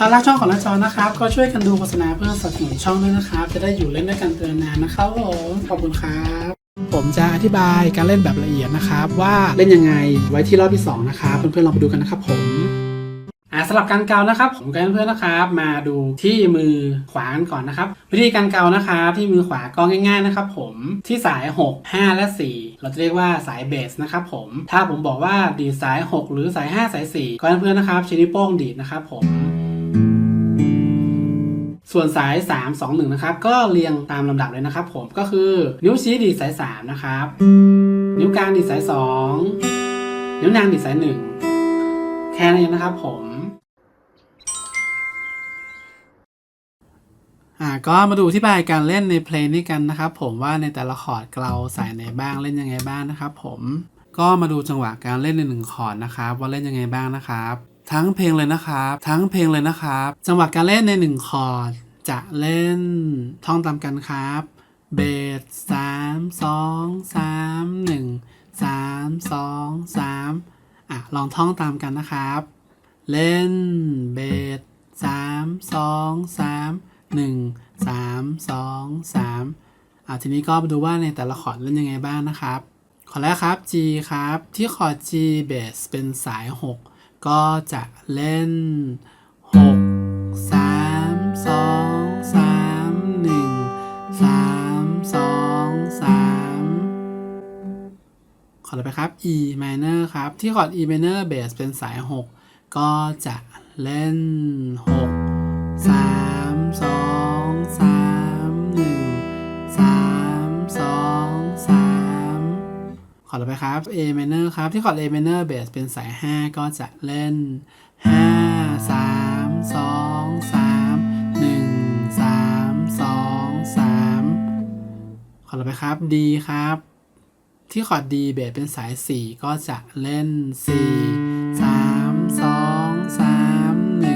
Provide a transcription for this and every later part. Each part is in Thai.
ถ้ารักช่องของน้าจอนะครับ ก็ช่วยกันดูโฆษณาเพื่อสนับสนุนช่องด้วยนะครับ จะได้อยู่เล่นด้วยกันเตือนนานนะครับผมขอบคุณครับ ผมจะอธิบายการเล่นแบบละเอียดนะครับ ว่าเล่นยังไงไว้ที่รอบที่สองนะครับ เพื่อนๆลองไปดูกันนะครับผมอ่าสำหรับการเกานะครับ ผมกับเพื่อนๆนะครับ มาดูที่มือขวากันก่อนนะครับ วิธีการเกานะครับที่มือขวาก็ง่ายๆนะครับ ผมที่สาย 6 5 และ 4 เราจะเรียกว่าสายเบสนะครับผมถ้าผมบอกว่าดีดสาย 6 หรือสาย 5 สาย 4ก็เพื่อนๆนะครับใช้นิ้วโป้งดีดนะครับผม ส่วนสาย 3 2 1 นะครับ ก็เรียงตามลำดับเลยนะครับ ผมก็คือนิ้วชี้ดีดสาย 3 นะครับ นิ้วกลางดีดสาย 2 นิ้วนางดีดสาย 1 แค่นั้นเองนะครับผมอ่าก็มาดูที่บายการเล่นในเพลงนี้กันนะครับ ผมว่าในแต่ละคอร์ดเราใส่ไหนบ้างเล่นยังไงบ้างนะครับ ผมก็มาดูจังหวะการเล่นในหนึ่งคอร์ดนะครับ ว่าเล่นยังไงบ้างนะครับ ทั้งเพลงเลยนะครับ ทั้งเพลงเลยนะครับ จังหวะการเล่นในหนึ่งคอร์ด จะเล่นท่องตามกันครับเบสสามสองสามหนึ่งสามสองสามอะ ลองท่องตามกันนะครับ เล่นเบสสามสองสามหนึ่งสามสองสามอะทีนี้ก็มาดูว่าในแต่ละคอร์ดเล่นยังไงบ้างนะครับ คอร์ดแรกครับ G ครับ ที่คอร์ด G เบสเป็นสาย6ก็ ก็จะเล่น 6 3 2 3 1 3 2 3 ขอร์ดต่อไปครับ E minor ครับ ที่คอร์ด E minor เบสเป็นสาย 6 ก็จะเล่น 6 3 ดต่อไปครับ A minor ครับ ที่คอร์ด A minor เบสเป็นสาย 5 ก็จะเล่น 5 3 2 3 1 3 2 3คอร์ดต่อไปครับ D ครับ ที่คอร์ด D เบสเป็นสาย 4 ก็จะเล่น 4 3 2 3 1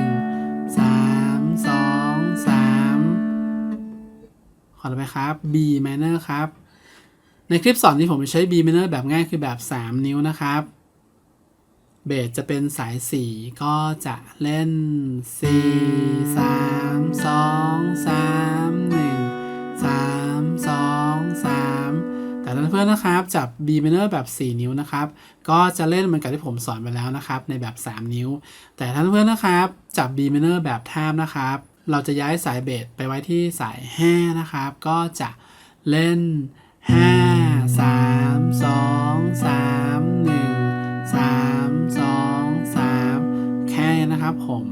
3 2 3คอร์ดต่อไปครับ B minor ครับ ในคลิปสอนที่ผมจะใช้ B minor แบบง่ายคือแบบ 3 นิ้วนะครับ เบสจะเป็นสาย 4 ก็จะเล่น 4 3 2 3 1 3 2 3 แต่ท่านเพื่อนๆนะครับจับ B minor แบบ 4 นิ้วนะครับ ก็จะเล่นเหมือนกับที่ผมสอนไปแล้วนะครับ ในแบบ 3 นิ้ว แต่ท่านเพื่อนนะครับ จับ B minor แบบทาบนะครับ เราจะย้ายสายเบสไปไว้ที่สาย5นะครับ ก็จะเล่น 5 3 2 3 1 3 2 3แค่นี้นะครับผม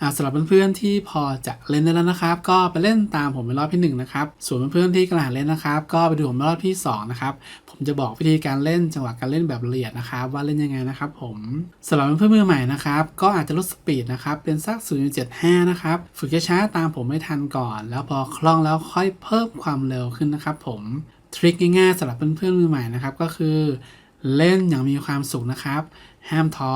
อ่าสำหรับเพื่อนๆที่พอจะเล่นได้แล้วนะครับ ก็ไปเล่นตามผมเป็นรอบที่หนึ่งนะครับ ส่วนเพื่อนๆที่กำลังเล่นนะครับ ก็ไปดูผมในรอบที่สองนะครับ ผมจะบอกวิธีการเล่นจังหวะการเล่นแบบละเอียดนะครับ ว่าเล่นยังไงนะครับผมสำหรับเพื่อนๆมือใหม่นะครับ ก็อาจจะลดสปีดนะครับ เป็นสัก 0.75 นะครับ ฝึกช้าๆตามผมไม่ทันก่อน แล้วพอคล่องแล้วค่อยเพิ่มความเร็วขึ้นนะครับผม ทริคง่ายๆสำหรับเพื่อนๆมือใหม่นะครับ ก็คือเล่นอย่างมีความสุขนะครับ ห้ามท้อ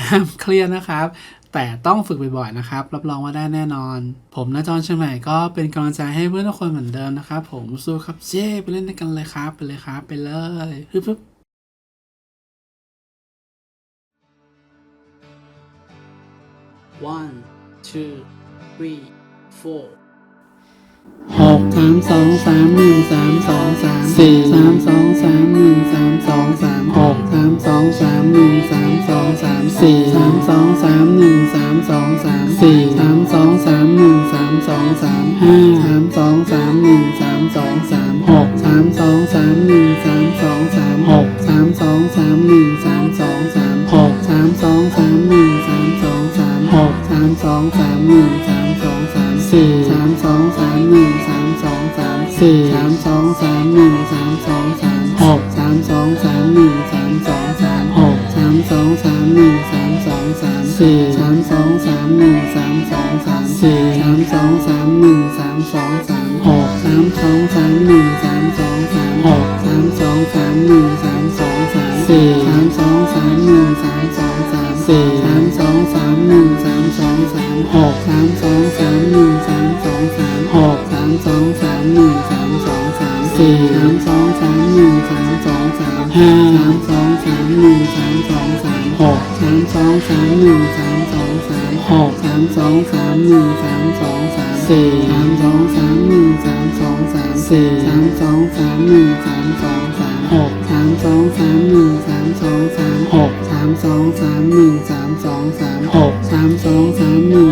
ห้ามเครียดนะครับ แต่ต้องฝึกบ่อยๆนะครับ รับรองว่าได้แน่นอน ผมนะจอนเชียงใหม่ก็เป็นกำลังใจให้เพื่อนทุกคนเหมือนเดิมนะครับ ผมสู้ครับเจ้ไปเล่นด้วยกันเลยครับ ไปเลยครับ ไปเลยฮึบๆ one two three four หกสามสองสามหนึ่งสามสองสามสี่สามสองสามหนึ่งสามสองสามหกสามสองสามหนึ่งสามสองสามสี่สามสองสามหนึ่งสามสองสามสี่สามสองสามหนึ่งสามสองสามห้าสามสองสามหนึ่งสามสองสามหกสามสองสามหนึ่งสาม สามสี่สามสองสามหนึ่งสามสองสามสี่สามสองสามหนึ่งสามสองสามหกสามสองสามหนึ่งสามสองสามหกสามสองสามหนึ่งสามสองสามสี่สามสองสามหนึ่งสามสองสามสี่สามสองสามหนึ่งสามสองสามหกสามสองสามหนึ่งสามสองสามหกสามสองสามหนึ่งสามสองสามสี่สามสองสามหนึ่งสามสองสามสี่สามสองสามหนึ่งสามสองสามหกสามสอง ห้าสามสองสามหนึ่งสามสองสามหกสามสองสามหนึ่งสามสองสามหกสามสองสามหนึ่งสามสองสามสี่สามสองสามหนึ่งสามสองสามสี่สามสองสามหนึ่งสามสองสามหกสามสองสามหนึ่งสามสองสามหกสามสองสามหนึ่งสามสองสามหกสามสองสามหนึ่ง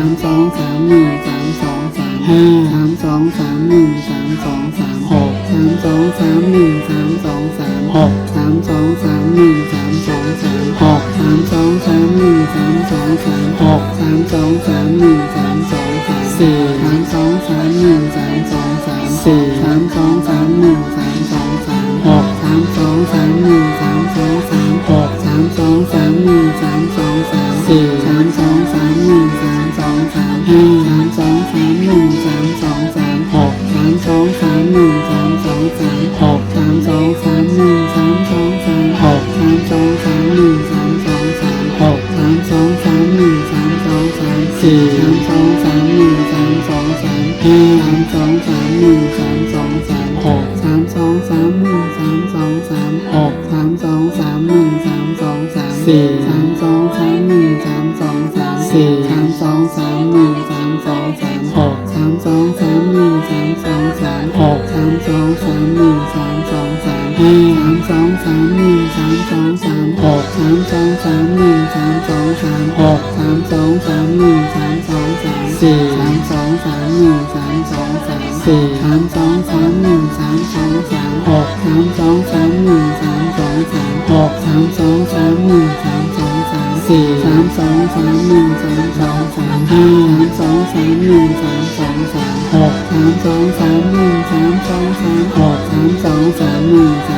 ามสองสามหนึ่งสามสองสามห้าสามสองสามหนึ่งสามสองสามหกสามสองสามหนึ่งสามสองสามหกสามสองสามหนึ่งสามสองสามหกสามสองสามหนึ่งสามสองสามหกสามสองสามหนึ่งสามสองสามสี่สามสองสามหนึ่งสามสองสามสี่สามสองสามหนึ่งสามสองสาม นึ่งสามสองสามหกสามสองสามหนึ่งสามสองสามหกสามสองสามหนึ่งสามสองสามสี่สามสองสามหนึ่งสามสองสามสี่สามสองสามหนึ่งสามสองสามหกสามสองสามหนึ่งสามสองสามหกสามสองสามหนึ่งสามสองสามสี่สามสองสามหนึ่งสามสองสามห้าสามสองสามหนึ่งสามสองสามหกสามสองสามหนึ่งสามสองสามหกสามสองสามหนึ่งสาม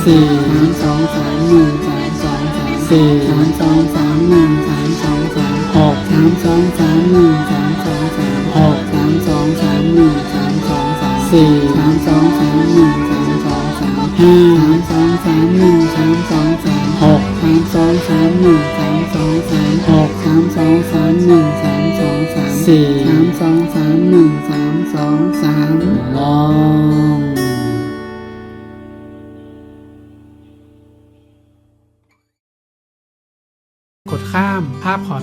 สองสามสี่สามสองสามหนึ่งสามสองสามสี่สามสองสามหนึ่งสามสองสามหกสามสองสามหนึ่งสามสองสามหกสามสองสามหนึ่งสามสองสามสี่สามสองสามหนึ่งสามสองสามห้าสามสองสามหนึ่งสามสองสามหกสามสองสามหนึ่งสามสองสามหกสามสองสามหนึ่งสามสองสามสี่